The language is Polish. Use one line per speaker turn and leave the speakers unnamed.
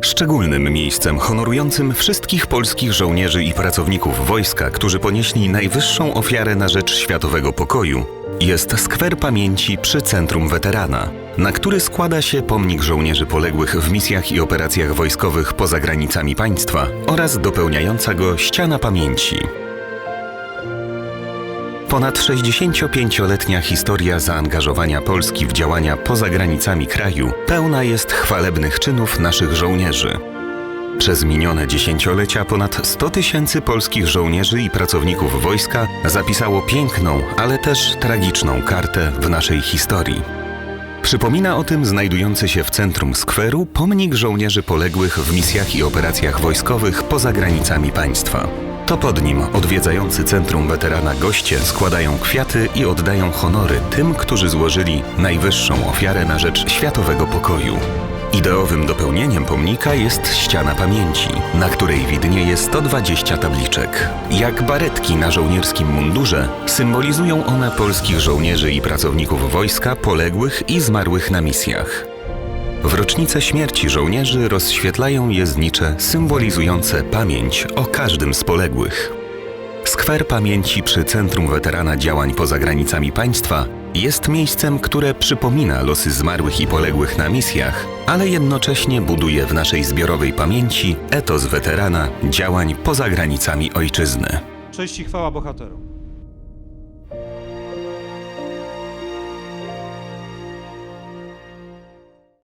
Szczególnym miejscem honorującym wszystkich polskich żołnierzy i pracowników wojska, którzy ponieśli najwyższą ofiarę na rzecz światowego pokoju, jest skwer pamięci przy Centrum Weterana, na który składa się pomnik żołnierzy poległych w misjach i operacjach wojskowych poza granicami państwa oraz dopełniająca go ściana pamięci. Ponad 65-letnia historia zaangażowania Polski w działania poza granicami kraju pełna jest chwalebnych czynów naszych żołnierzy. Przez minione dziesięciolecia ponad 100 tysięcy polskich żołnierzy i pracowników wojska zapisało piękną, ale też tragiczną kartę w naszej historii. Przypomina o tym znajdujący się w centrum skweru pomnik żołnierzy poległych w misjach i operacjach wojskowych poza granicami państwa. To pod nim odwiedzający centrum weterana goście składają kwiaty i oddają honory tym, którzy złożyli najwyższą ofiarę na rzecz światowego pokoju. Ideowym dopełnieniem pomnika jest ściana pamięci, na której widnieje 120 tabliczek. Jak baretki na żołnierskim mundurze, symbolizują one polskich żołnierzy i pracowników wojska poległych i zmarłych na misjach. W rocznicę śmierci żołnierzy rozświetlają je znicze symbolizujące pamięć o każdym z poległych. Skwer pamięci przy Centrum Weterana Działań poza granicami państwa jest miejscem, które przypomina losy zmarłych i poległych na misjach, ale jednocześnie buduje w naszej zbiorowej pamięci etos weterana działań poza granicami ojczyzny.
Cześć i chwała bohaterom.